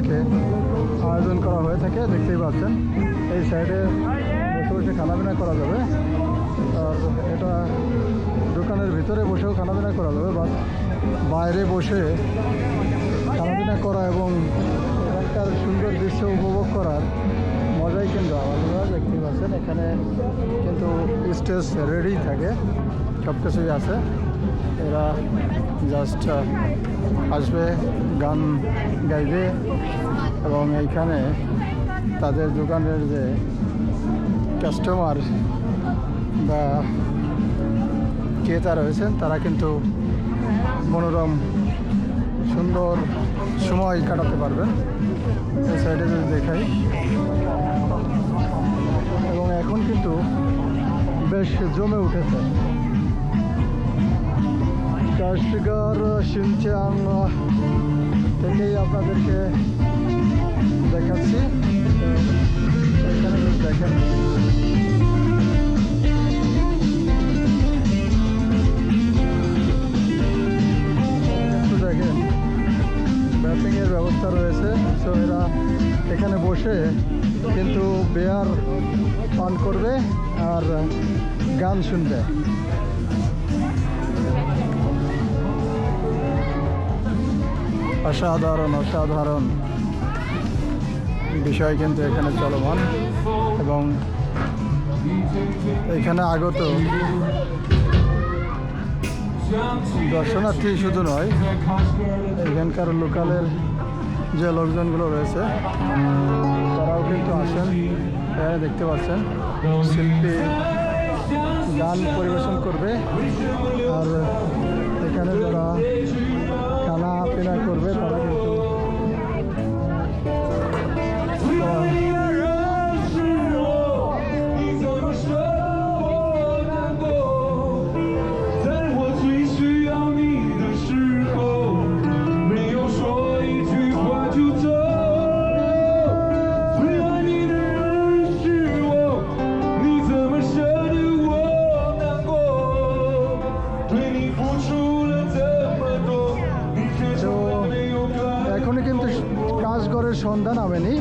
উপলক্ষে আয়োজন করা হয়ে থাকে, দেখতেই পাচ্ছেন। এই সাইডে বসে বসে খানাপিনা করা যাবে। আর এটা দোকানের ভিতরে বসেও খানাপিনা করা যাবে বা বাইরে বসে খানাপিনা করা এবং এখানকার সুন্দর দৃশ্য উপভোগ করার মজাই কিন্তু আলাদা, দেখতে পাচ্ছেন। এখানে কিন্তু স্টেজ রেডি থাকে সব কিছুই আছে। এরা জাস্ট আসবে, গান গাইবে এবং এইখানে তাদের দোকানের যে কাস্টমার বা ক্রেতা রয়েছেন, তারা কিন্তু মনোরম, সুন্দর সময় কাটাতে পারবেন। এই সাইডে যদি দেখাই। এবং এখন কিন্তু বেশ জমে উঠেছে। কাশগর শিনচাং থেকেই আপনাদেরকে দেখাচ্ছি এখানে দেখেন দেখেন ব্যাটিংয়ের ব্যবস্থা রয়েছে সো এরা এখানে বসে কিন্তু বেয়ার পান করবে আর গান শুনবে অসাধারণ অসাধারণ বিষয় কিন্তু এখানে চলমান এবং এখানে আগত দর্শনার্থী শুধু নয়, এখানকার লোকালের যে লোকজনগুলো রয়েছে, তারাও কিন্তু আসেন এখানে দেখতে পাচ্ছেন। শিল্পী গান পরিবেশন করবে, আর এখানে যারা খানা পিনা করবে তারা কিন্তু সন্ধ্যা নামেনি।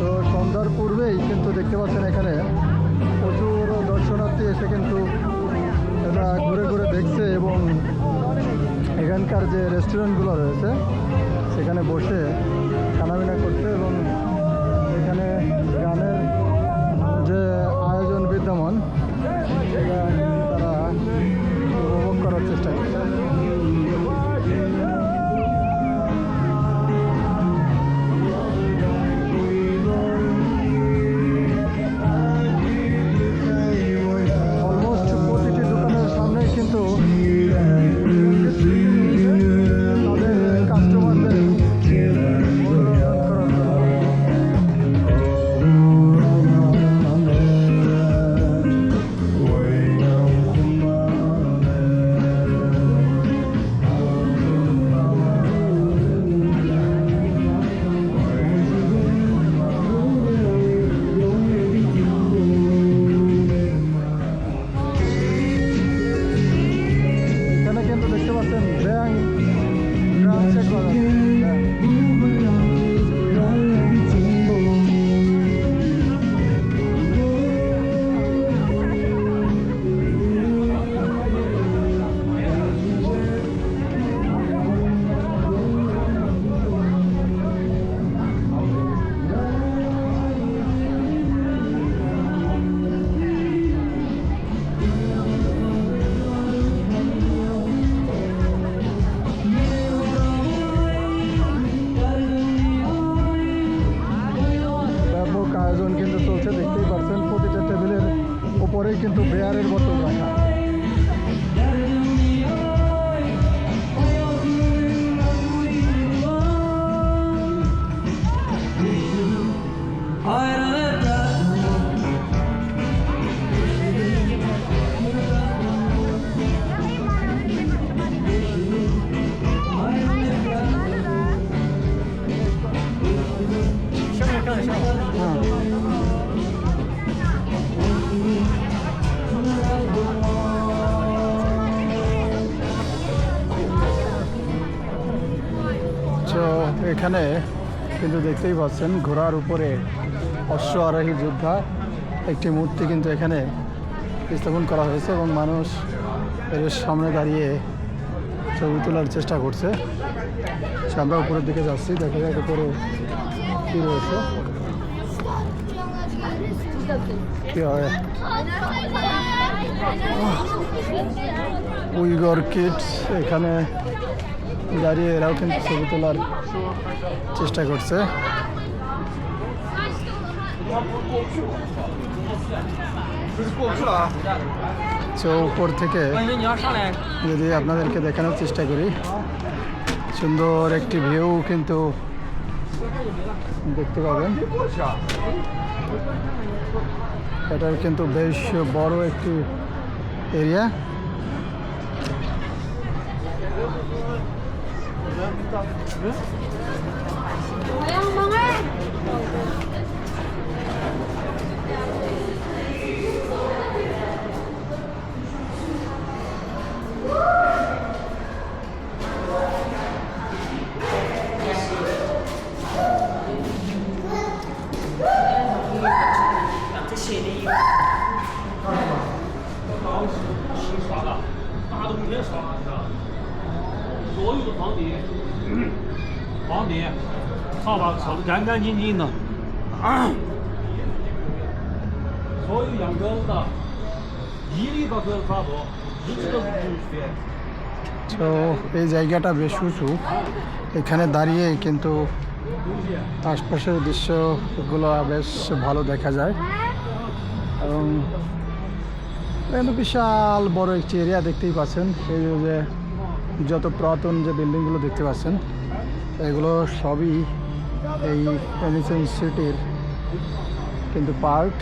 তো সন্ধ্যার পূর্বেই কিন্তু দেখতে পাচ্ছেন এখানে প্রচুর দর্শনার্থী এসে কিন্তু এটা ঘুরে ঘুরে দেখছে এবং এখানকার যে রেস্টুরেন্টগুলো রয়েছে, সেখানে বসে খানাবিনা করছে এবং এখানে কিন্তু দেখতেই পাচ্ছেন ঘোড়ার উপরে অশ্ব আরোহী যোদ্ধা একটি মূর্তি কিন্তু এখানে স্থাপন করা হয়েছে এবং মানুষ এর সামনে দাঁড়িয়ে ছবি তোলার চেষ্টা করছে। আমরা উপরের দিকে যাচ্ছি দেখা যাক উপরে কী রয়েছে। কী হয়? উইগর কিডস এখানে দাঁড়িয়ে এরাও কিন্তু ছবি তোলার চেষ্টা করছে। উপর থেকে যদি আপনাদেরকে দেখানোর চেষ্টা করি। সুন্দর একটি ভিউ কিন্তু দেখতে পাবেন। এটার কিন্তু বেশ বড় একটি এরিয়া। 응? 모양 망할! 房顶，房顶，扫把扫得干干净净的，所有养鸽子的，一律把鸽子抓走，一只都不许学。 তো এই জায়গাটা বেশ উঁচু এখানে দাঁড়িয়ে কিন্তু আশপাশের দৃশ্যগুলো বেশ ভালো দেখা যায় এবং এখানে বিশাল বড় একটি এরিয়া দেখতেই পাচ্ছেন এই যে যত পুরাতন যে বিল্ডিংগুলো দেখতে পাচ্ছেন এগুলো সবই এই এনিসেন্ট সিটির কিন্তু পার্ট